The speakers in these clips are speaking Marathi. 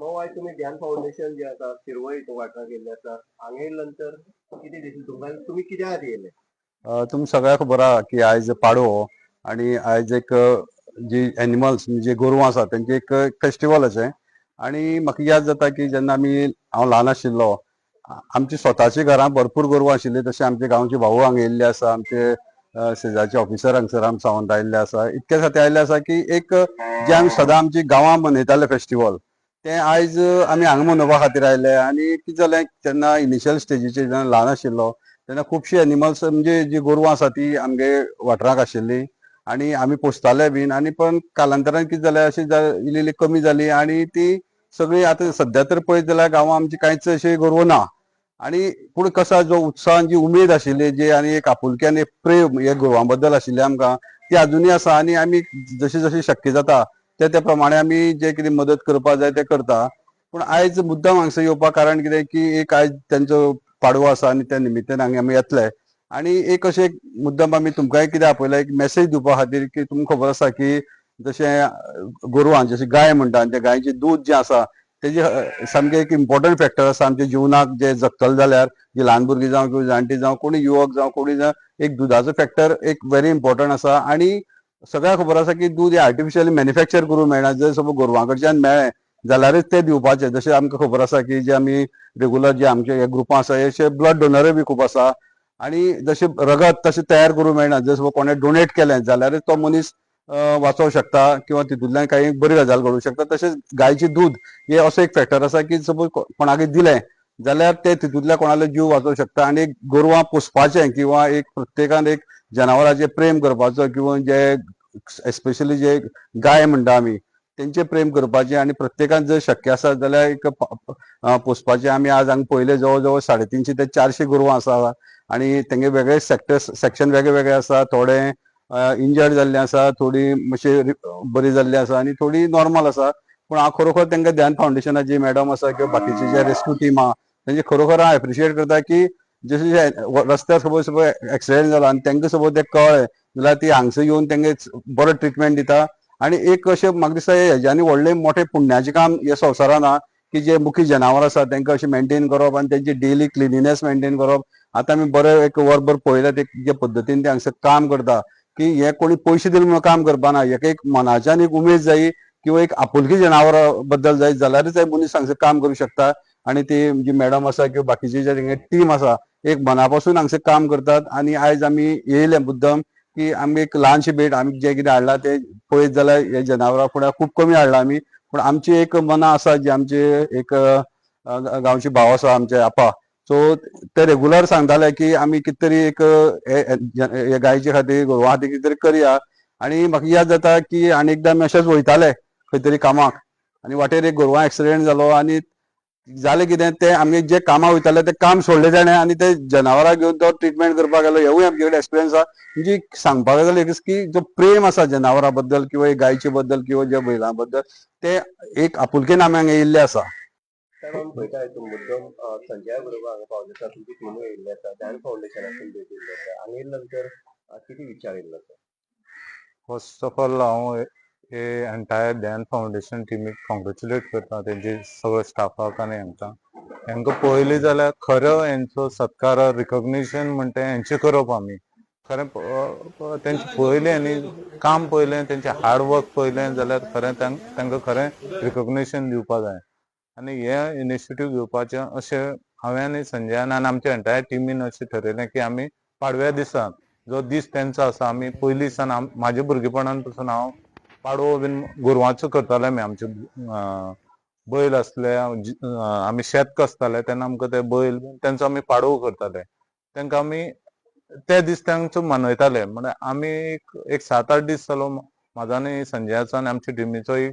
भाऊ आयज तुमी ध्यान फाउंडेशन जे आसा शिरवय वाठारात वाटा आसा हांगा येयले नंतर कितें दिसलें तुमकां तुम्ही तुमी कित्या येले? येयले अ, सगळ्याक खबर की आयज पाडवो आणि आयज एक जी एनिमल्स म्हणजे गोरवां आसा तेंचे एक फेस्टिवल अशें. आणि म्हाका याद जाता की जेन्ना आमी हांव ल्हान आशिल्लो आमची स्वताची घरां भरपूर गोरवां आशिल्ली तशें आमचे गांवचे भाऊ हांगा येयल्ले आसा आमचे शेजारचे ऑफिसर हांगसर सावंत आयिल्ले आसा. इतके खातीर आयिल्ले आसा की एक जे आमी सदां आमची गांवां मनयताले फेस्टिवल ते आयज आमी हांगा मनोवपा खातीर आयले आनी कितें जालें जेन्ना इनिशियल स्टेजीचेर जेन्ना ल्हान आशिल्लो तेन्ना खुबशी एनिमल्स म्हणजे जी गोरवां आसा ती आमगे वाठारांत आशिल्ली आनी आमी पोसताले बीन आनी पण कालांतरान कितें जालें अशी इल्ली इल्ली कमी जाली आनी ती सगळी आतां सद्या तर पळयत जाल्यार गांवां आमची कांयच अशी गोरवां ना. आनी पूण कसा जो उत्साहान जी उमेद आशिल्ली जी आनी एक आपुलक्यान एक प्रेम हे गोरवां बद्दल आशिल्लें आमकां ती आजुनूय आसा आनी आमी जशी जशी शक्य जाता त्या त्या प्रमाणे आमी जे कितें मदत करपा जाय ते करता. पूण आयज मुद्दम हांगसर येवपाक कारण कितें की एक आयज तेंचो पाडवो आसा आनी त्या निमित्तान हांगा आमी येतले आणि एक अशें एक मुद्दम आमी तुमकांय कितें आपयला एक मेसेज दिवपा खातीर की तुमकां खबर आसा की जशें गोरवां जशें गाय म्हणटा आनी त्या गायचें दूद जें आसा तेजे सामकें एक इम्पॉर्टंट फॅक्टर आसा आमच्या जिवनाक जे जगतले जाल्यार जी ल्हान भुरगीं जावं किंवा जाणटी जावं कोणी युवक जावं कोणी जावं एक दुधाचो फॅक्टर एक व्हेरी इम्पॉर्टंट आसा आणि सगळ्यांक खबर आसा की दूद हे आर्टिफिशियली मॅन्युफॅक्चर करूंक मेळना जर समज गोरवां कडच्यान मेळ्ळें जाल्यारच ते दिवपाचे. जशें आमकां खबर आसा की जे आमी रेगुलर जे आमचे हे ग्रुपां आसा अशे ब्लड डोनरूय बी खूब आसा. आणि जशें रगत तशें तयार करूंक मेळना जर समज कोणें डोनेट केलें जाल्यारच तो मनीस वाचोवंक शकता किंवा तितूंतल्यान काही बरी गजाल घडूंक शकता. तशेंच गायची दूद हे असो एक फॅक्टर आसा की सपोज कोणाकय दिलें जाल्यार ते तितूंतल्या कोणालो जीव वाचोवंक शकता. आनी गोरवां पोसपाचें किंवा एक प्रत्येकान एक जनावरांचे प्रेम करपाचो किंवा जे एस्पेशली जे गाय म्हणटा आमी तेंचे प्रेम करपाचें आनी प्रत्येकान जर शक्य आसा जाल्यार एक पोसपाचे पोसपाचें. आमी आज हांगा पयले जवळ जवळ साडे तिनशे ते चारशे गोरवां आसा आणि तेंगे वेगळे सेक्टर्स सेक्शन वेगळे वेगळे आसा. थोडे इंजर्ड जाल्ले आसा थोडी मातशी बरी जाल्ली आसा आनी थोडी नॉर्मल आसा. पूण हांव खरोखर तेंकां ध्यान फाउंडेशनाची मॅडम आसा किंवा बाकीचे जे रेस्क्यू टीम आहा तेंचे खरोखर हांव एप्रिशिएट करता की जशे रस्त्यार सपोज सपोज एक्सिडेंट जाला आनी तेंका सपोज ते कळ्ळें जाल्यार ती हांगसर येवन तेंगे बरो ट्रिटमेंट दिता. आणि एक अशें म्हाका दिसता हेज्यानी हेज्यांनी व्हडलें मोठें पुण्याचें काम ह्या संवसारान आहा की जे मुखी जनावर आसा तेंकां अशें मेंटेन करप आनी तेंची डेली क्लिनिनेस मेंटेन करप. आतां आमी बरे एक वरभर पळयला ते जे पद्दतीन ते हांगसर काम करता की हे कोणी पयशे दिले म्हणून काम करपाना हेका एक मनाच्यान एक उमेद जायी किंवा एक आपुलकी जनावरा बद्दल जाय जाल्यारच हे मनीस हांगसर काम करूंक शकता. आणि ती जी मॅडम आसा किंवा बाकीची जे टीम आसा एक मनापासून हांगसर काम करतात. आणि आयज आमी येयले मुद्दम की आमी एक ल्हानशी भेट आमी जे कितें हाडला ते पळयत जाल्यार हे जनावरां फुडें खूब कमी हाडला आमी पूण आमची एक मनां आसा जी आमचे एक गांवचे भाव आसा आमचे आपा सो ते रेगुलर सांगताले की आमी कितें तरी एक हे- गायचे खातीर गोरवां खातीर कितें तरी करया. आणि म्हाका याद जाता की आनी एकदां आमी अशेंच वयताले खंय तरी कामाक. आनी वाटेर एक गोरवां एक्सिडेंट जालो आनी जालें कितें ते आमी जे कामाक वयताले ते काम सोडलें ताणें आनी ते जनावरां घेवन तो ट्रिटमेंट करपाक गेलो हेवूय आमचे कडेन एक्सपिरियन्स आसा म्हणजे सांगपाक जाल्यार एक की जो प्रेम आसा जनावरां बद्दल किंवा गायचे बद्दल किंवा ज्या बैलां बद्दल ते एक आपुलकेन आमी हांगा येयल्ले आसा पळयता मुद्दम संजया बरोबर हांगा पावले आसा तुमची टीम येयल्ली आसा भेट दिल्ली नंतर कितें विचार येयल्लो आसा फर्स्ट ऑफ ऑल हांव हे एंटायर ध्यान फाउंडेशन टिमीक कॉंग्रेच्युलेट करता तेंचे सगळे स्टाफाक आनी हांकां हांकां पळयलें जाल्यार खरो हेंचो सत्कार रिकॉग्निशन म्हणटा तें हेंचें करप आमी खरें तेंचें पळयलें न्ही काम पळयलें तेंचें हार्ड वर्क पळयलें जाल्यार खरें तांक- तांकां खरें रिकॉग्निशन दिवपा जाय आनी हे इनिशिएटीव घेवपाचें अशें हांवें आनी संजयान आनी आमच्या एंटायर टिमीन अशें ठरयलें की आमी पाडव्या दिसा जो दीस तेंचो आसा आमी पयलीं सान म्हाज्या भुरगेपणानपासून हांव पाडवो बीन गोरवांचो करताले आमी आमचे बैल आसले आमी शेत कसताले तेन्ना आमकां ते बैल तेंचो आमी पाडवो करताले. तेंका आमी ते दीस तेंचो मनयताले. म्हळ्यार आमी एक एक सात आठ दीस जालो म्हाजो आनी संजयाचो आनी आमच्या टिमीचो एक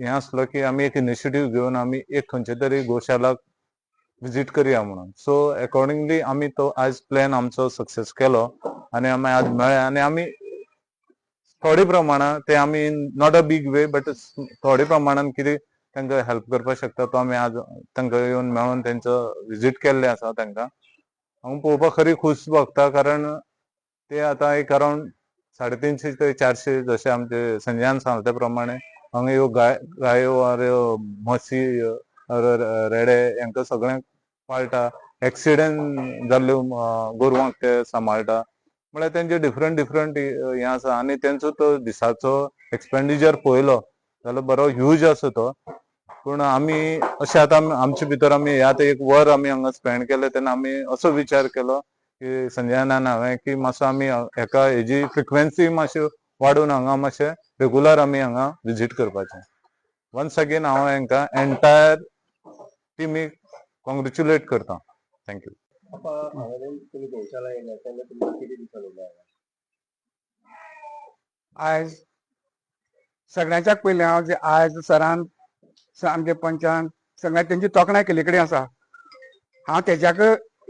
हें आसलो की आमी एक इनिशिएटीव घेवन आमी एक खंयचे तरी गोशालाक विजीट करया म्हणून. सो अकॉर्डिंगली आमी तो आयज प्लॅन आमचो सक्सेस केलो. आनी आमी आज मेळ्ळे आनी आमी थोडे प्रमाणात ते आमी not a big way but थोडे प्रमाणान कितें तांकां हेल्प करपाक शकता. तो आमी आज तांकां येवन मेळोन तेंचो विजीट केल्ले आसा तांकां हांव पळोवपाक खरी खूश भोगता कारण ते आतां एक अरावंड साडे तिनशे ते चारशे जशे आमचे संजयान सांगले त्या प्रमाणे हांगा ह्यो गाय गायो वा म्हशी रेडे हेंका सगळ्यांक पाळटा एक्सिडेंट जाल्ल्यो गोरवांक ते सांबाळटा म्हळ्यार तेंचे डिफरंट डिफरंट हे आसा. आनी तेंचो तो दिसाचो एक्सपेंडिचर पळयलो जाल्यार बरो ह्यूज आसा तो. पूण आमी अशें आतां आमचे भितर आमी हे आतां एक वर आमी हांगा स्पेंड केले तेन्ना आमी असो विचार केलो की संजयानान हांवें की मातसो आमी हेका हेजी फ्रिक्वेन्सी मातश्यो वाडून हांगा मातशें रेगुलर आमी हांगा विजीट करपाचें. वन्स अगेन हांव हांकां एन्टायर टिमीक कॉंग्रेच्युलेट करता. थँक्यू आयज सगळ्यांच्याक पयलीं हांव जे आयज सरान आमचे पंचान सगळ्यां तेंची तोखणाय केले कडेन आसा हांव तेज्याक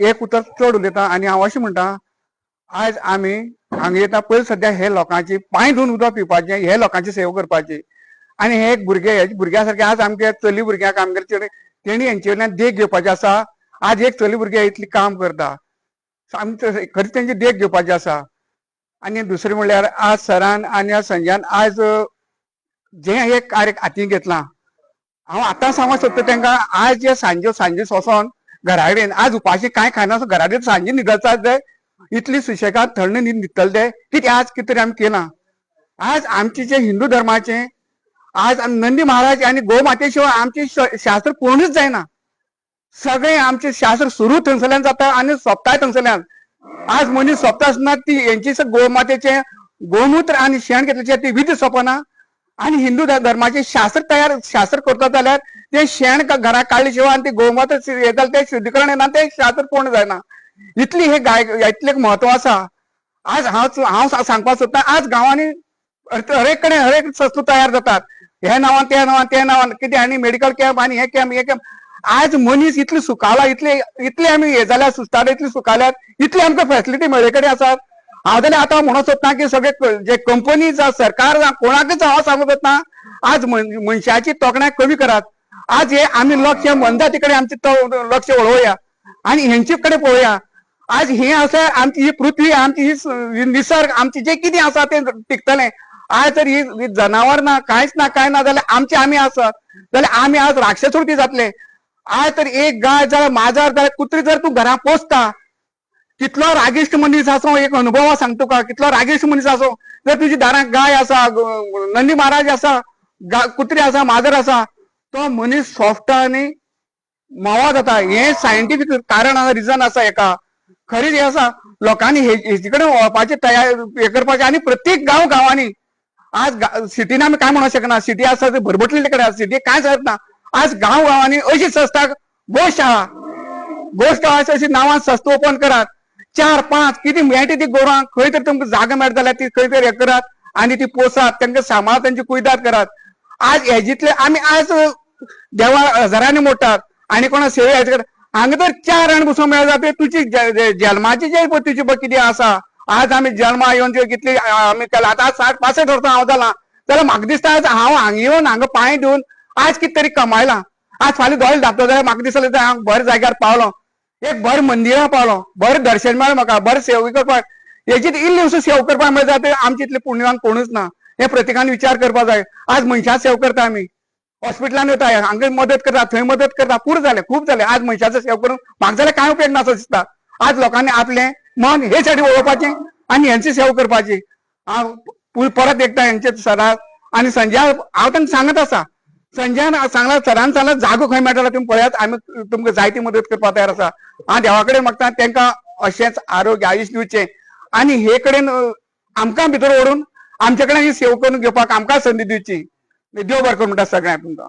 एक उतर चड उलयतां आनी हांव अशें म्हणटा आयज आमी हांगा येता पयलीं सद्या हे लोकांची पांय धुवन उदक पिवपाचें हे लोकांची सेवा करपाची. आनी हे भुरगे हे भुरग्यां सारके आज आमगे चली भुरग्यांक आमगे तेणी हेंचे कडल्यान देख घेवपाची आसा आज एक चली भुरगे इतली काम करता. आमी खरी तेंची देख घेवपाची आसा. आनी दुसरें म्हणल्यार आज सरान आनी आज संजयान आज जे हे कार्य हातीन घेतला. हांव आतां सांगूंक सोदता तेंकां आज जे सांजे सांजे सोसोन घरा कडेन आज उपाशी कांय खायना घरा कडेन सांजे न्हिदतात ते. इतली सुशेगाद थंड न्हीद न्हिदतले ते कितें आज कितें तरी आमी केलां. आज आमचे जे हिंदू धर्माचे आज नंदी महाराज आनी गोमाते शिवाय आमचे श- शास्त्र पूर्णच जायना. सगळे आमचे शास्त्र सुरू थंयसरल्यान जाता आनी सोंपताय थंयसरल्यान आज मनीस सोंपता आसतना ती हेंची गोमातेचे गोमूत्र आनी शेण घेतल्याचे ती विधी सोंपना. आनी हिंदू धर्माचे शास्त्र तयार शास्त्र करता जाल्यार ते शेण घरा काडले शिवाय आनी ते गोमात्र हे जालें ते शुद्धीकरण येना ते शास्त्र पूर्ण जायना. इतली हे गाय इतलें म्हत्व आसा. आज हांव हांव सा- सांगपाक सोदता आज गांवांनी हरेक कडेन हरेक संस्था तयार जातात. हे नांवान त्या नांवान त्या नांवान कितें आनी मेडिकल कॅम्प आनी हे कॅम्प हे कॅम्प आज मनीस इतले सुखाला इतले इतले आमी हे जाल्यार सुस्ताले इतले सुखाल्यात इतली आमकां फॅसिलिटी मेळे कडेन आसात हांव जाल्यार आतां म्हणूंक सोदता की सगळे जे कंपनी जावं सरकार जावं कोणाकच हांव सांगूंक सोदता आज मनशाची तोखणाय कमी करात. आज हे आमी लक्ष मनजाती कडेन आमचे लक्ष वळोवया. आनी हेंचे कडेन पळोवया आज हे आसा आमची ही पृथ्वी आमची ही निसर्ग आमचे जे कितें आसा ते टिकतलें आज जर ही जनावर ना कांयच ना कांय ना जाल्यार आमचे आमी आसात जाल्यार आमी आज राक्षसवृत्ती जातले. आज तर एक गाय जाल्यार माजर जाल्यार कुत्री जर तूं घरा पोसता कितलो रागिश्ट मनीस असो एक अनुभव सांगतो तुका कितलो रागेश मनीस असो जर तुजी दारांत गाय आसा नंदी महाराज आसा कुत्री आसा माजर आसा तो मनीस सॉफ्ट आनी मोवा जाता हे सायंटिफीक कारण आसा रिजन आसा हेका खरीच हे आसा लोकांनी हेजे कडेन वळपाचे तयार हे करपाचे आनी प्रत्येक गांव गांवांनी आज सिटीन आमी काय म्हणूंक शकना सिटी आसा ते भरभटलेले कडेन आसा सिटी कांयच जायना आज गांव गांवांनी अशी संस्था गोशाळा गोशाळा अशी नांवान संस्था ओपन करात. चार पांच कितें मेळटा ती गोरवां खंय तरी तुमकां जागा मेळटा जाल्यार ती खंय तरी हे करात आनी ती पोसात तांकां सांबाळ तांची कुयदाद करात. आज हेजितले आमी आज देवा हजारांनी मोडटात आनी कोणा सेवा हेजे करतात हांगा तर चार जाण बसून मेळटा जाल्यार तुजी जल्माची जे पळय तुजी पळय कितें आसा. आज आमी जल्मा येवन जे कितली आमी केला. आतां साठ पासश्ट वर्सां हांव जालां जाल्यार म्हाका दिसता आज हांव हांगा येवन हांगा पांय दिवन आज कित तरी कमायलां. आज फाल्यां दोळे धापलो जाल्यार म्हाका दिसलें हांव बरे जाग्यार पावलो. एक बरें मंदिरां पावलो. बरें दर्शन मेळ्ळें म्हाका बरें सेवा करपाक हेची इल्ली असो सेवा करपाक मेळटा ते आमचे इतले पुण्यवान कोणूच ना. हे प्रत्येकान विचार करपाक जाय. आज मनशां सेवा करता आमी हॉस्पिटलान वता हांगा मदत करता थंय मदत करता. पुरो जालें खूब जालें आज मनशाचो सेवा करून म्हाका जाल्यार कांय उपयोग नासो दिसता. आज लोकांनी आपलें मन हे साठी वळोवपाचें आनी हेंची सेवा करपाची हांव परत एकदां हेंचे सराक आनी संजय हांव तांकां सांगत आसा संजयान सांगला सरान सांगला जागो खंय मेळटलो तुमी पळयात. आमी तुमकां जायती मदत करपाक तयार आसा हांव देवा कडेन मागता तांकां अशेंच आरोग्य आयुश दिवचें आनी हे कडेन आमकां भितर व्हरून आमचे कडेन ही सेवा करून घेवपाक आमकां संदी दिवची देव बरें करूं म्हणटा सगळ्यांक तुमकां